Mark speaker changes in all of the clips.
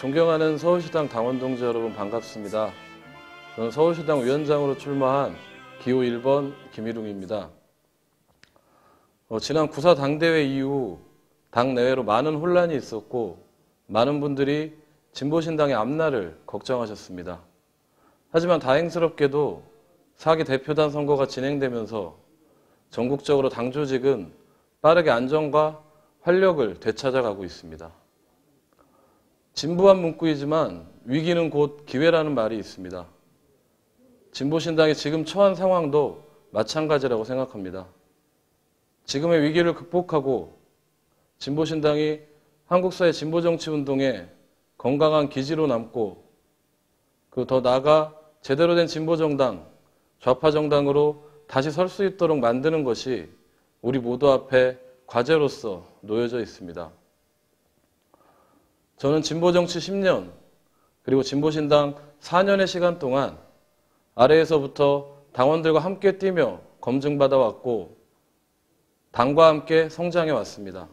Speaker 1: 존경하는 서울시당 당원 동지 여러분 반갑습니다. 저는 서울시당 위원장으로 출마한 기호 1번 김일웅입니다. 어, 지난 구사 당대회 이후 당 내외로 많은 혼란이 있었고 많은 분들이 진보신당의 앞날을 걱정하셨습니다. 하지만 다행스럽게도 4기 대표단 선거가 진행되면서 전국적으로 당 조직은 빠르게 안정과 활력을 되찾아가고 있습니다. 진부한 문구이지만 위기는 곧 기회라는 말이 있습니다. 진보신당이 지금 처한 상황도 마찬가지라고 생각합니다. 지금의 위기를 극복하고 진보신당이 한국사의 진보정치운동에 건강한 기지로 남고 그 더 나아가 제대로 된 진보정당, 좌파정당으로 다시 설 수 있도록 만드는 것이 우리 모두 앞에 과제로서 놓여져 있습니다. 저는 진보정치 10년, 그리고 진보신당 4년의 시간 동안 아래에서부터 당원들과 함께 뛰며 검증받아 왔고, 당과 함께 성장해 왔습니다.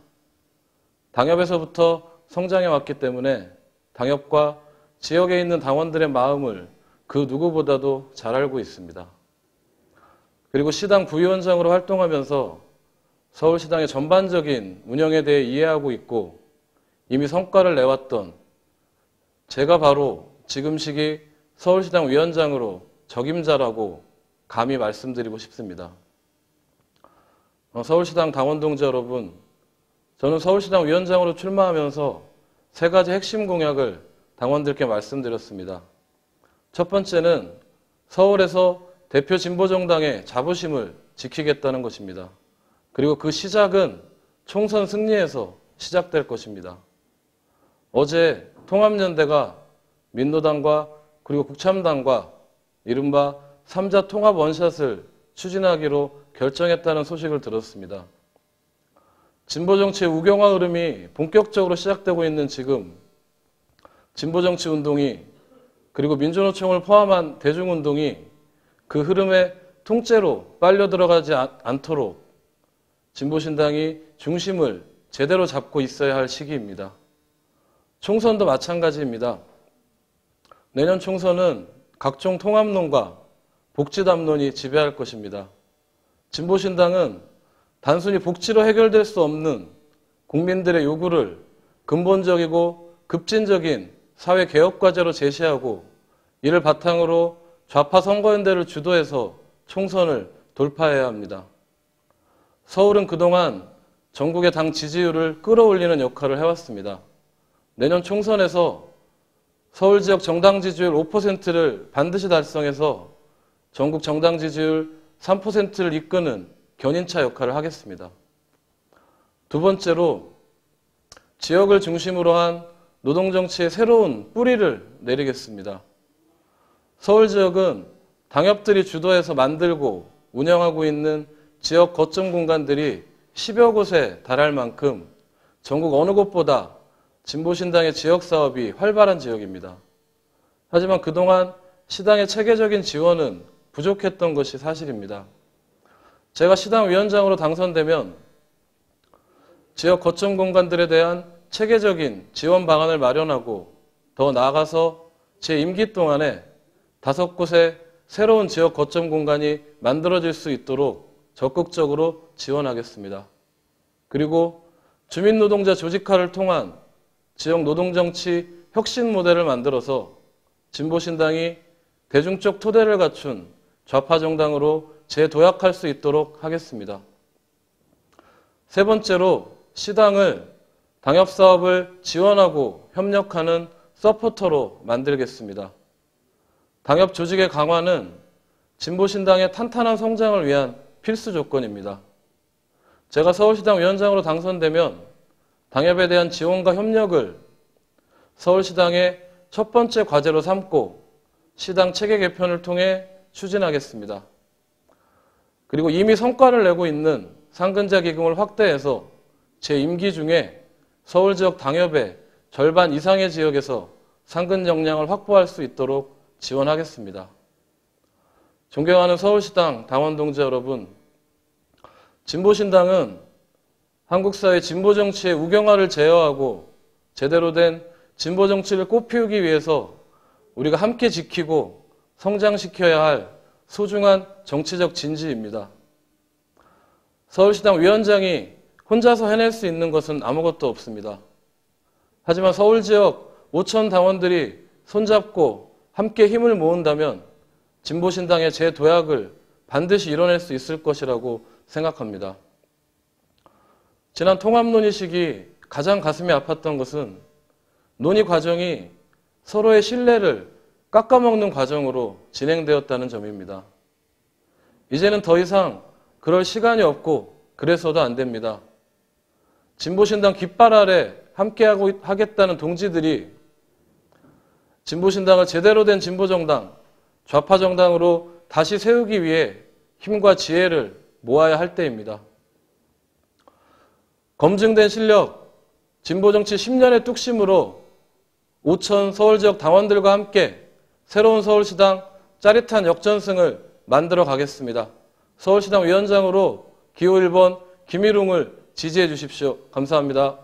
Speaker 1: 당협에서부터 성장해 왔기 때문에 당협과 지역에 있는 당원들의 마음을 그 누구보다도 잘 알고 있습니다. 그리고 시당 부위원장으로 활동하면서 서울시당의 전반적인 운영에 대해 이해하고 있고 이미 성과를 내왔던 제가 바로 지금 시기 서울시당 위원장으로 적임자라고 감히 말씀드리고 싶습니다. 어, 서울시당 당원 동지 여러분, 저는 서울시당 위원장으로 출마하면서 세 가지 핵심 공약을 당원들께 말씀드렸습니다. 첫 번째는 서울에서 대표 진보정당의 자부심을 지키겠다는 것입니다. 그리고 그 시작은 총선 승리에서 시작될 것입니다. 어제 통합연대가 민노당과 그리고 국참당과 이른바 3자 통합 원샷을 추진하기로 결정했다는 소식을 들었습니다. 진보정치의 우경화 흐름이 본격적으로 시작되고 있는 지금 진보정치 운동이 그리고 민주노총을 포함한 대중운동이 그 흐름에 통째로 빨려 들어가지 않도록 진보신당이 중심을 제대로 잡고 있어야 할 시기입니다. 총선도 마찬가지입니다. 내년 총선은 각종 통합론과 복지담론이 지배할 것입니다. 진보신당은 단순히 복지로 해결될 수 없는 국민들의 요구를 근본적이고 급진적인 사회 개혁 과제로 제시하고 이를 바탕으로 좌파 선거연대를 주도해서 총선을 돌파해야 합니다. 서울은 그동안 전국의 당 지지율을 끌어올리는 역할을 해왔습니다. 내년 총선에서 서울 지역 정당 지지율 5%를 반드시 달성해서 전국 정당 지지율 3%를 이끄는 견인차 역할을 하겠습니다. 두 번째로 지역을 중심으로 한 노동정치의 새로운 뿌리를 내리겠습니다. 서울 지역은 당협들이 주도해서 만들고 운영하고 있는 지역 거점 공간들이 10여 곳에 달할 만큼 전국 어느 곳보다 진보신당의 지역 사업이 활발한 지역입니다. 하지만 그동안 시당의 체계적인 지원은 부족했던 것이 사실입니다. 제가 시당 위원장으로 당선되면 지역 거점 공간들에 대한 체계적인 지원 방안을 마련하고 더 나아가서 제 임기 동안에 다섯 곳의 새로운 지역 거점 공간이 만들어질 수 있도록 적극적으로 지원하겠습니다. 그리고 주민노동자 조직화를 통한 지역 노동정치 혁신 모델을 만들어서 진보신당이 대중적 토대를 갖춘 좌파 정당으로 재도약할 수 있도록 하겠습니다. 세 번째로 시당을 당협 사업을 지원하고 협력하는 서포터로 만들겠습니다. 당협 조직의 강화는 진보신당의 탄탄한 성장을 위한 필수 조건입니다. 제가 서울시당 위원장으로 당선되면 당협에 대한 지원과 협력을 서울시당의 첫 번째 과제로 삼고 시당 체계 개편을 통해 추진하겠습니다. 그리고 이미 성과를 내고 있는 상근자 기금을 확대해서 제 임기 중에 서울 지역 당협의 절반 이상의 지역에서 상근 역량을 확보할 수 있도록 지원하겠습니다. 존경하는 서울시당 당원 동지 여러분, 진보신당은 한국 사회 진보 정치의 우경화를 제어하고 제대로 된 진보 정치를 꽃피우기 위해서 우리가 함께 지키고 성장시켜야 할 소중한 정치적 진지입니다. 서울시당 위원장이 혼자서 해낼 수 있는 것은 아무것도 없습니다. 하지만 서울 지역 5천 당원들이 손잡고 함께 힘을 모은다면 진보신당의 재도약을 반드시 이뤄낼 수 있을 것이라고 생각합니다. 지난 통합 논의 시기 가장 가슴이 아팠던 것은 논의 과정이 서로의 신뢰를 깎아먹는 과정으로 진행되었다는 점입니다. 이제는 더 이상 그럴 시간이 없고 그래서도 안 됩니다. 진보신당 깃발 아래 함께하고 하겠다는 동지들이 진보신당을 제대로 된 진보정당, 좌파정당으로 다시 세우기 위해 힘과 지혜를 모아야 할 때입니다. 검증된 실력, 진보정치 10년의 뚝심으로 5천 서울 지역 당원들과 함께 새로운 서울시당 짜릿한 역전승을 만들어 가겠습니다. 서울시당 위원장으로 기호 1번 김일웅을 지지해 주십시오. 감사합니다.